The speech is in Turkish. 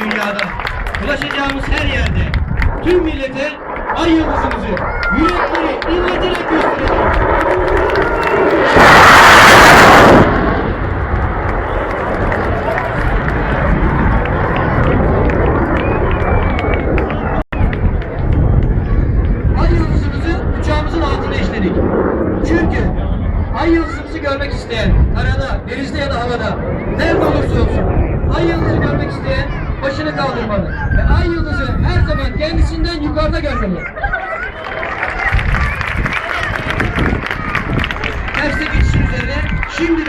dünyada, ulaşacağımız her yerde tüm millete ay yıldızımızı yürekleri inleterek göstereceğiz. Ay yıldızımızı uçağımızın altına işledik. Çünkü ay yıldızımızı görmek isteyen, karada, denizde ya da havada, nerede olursa olsun, ay yıldızı görmek isteyen başını kaldırmalı. Ve ay yıldızı her zaman kendisinden yukarıda görmeli. Derste geçişin üzerine şimdi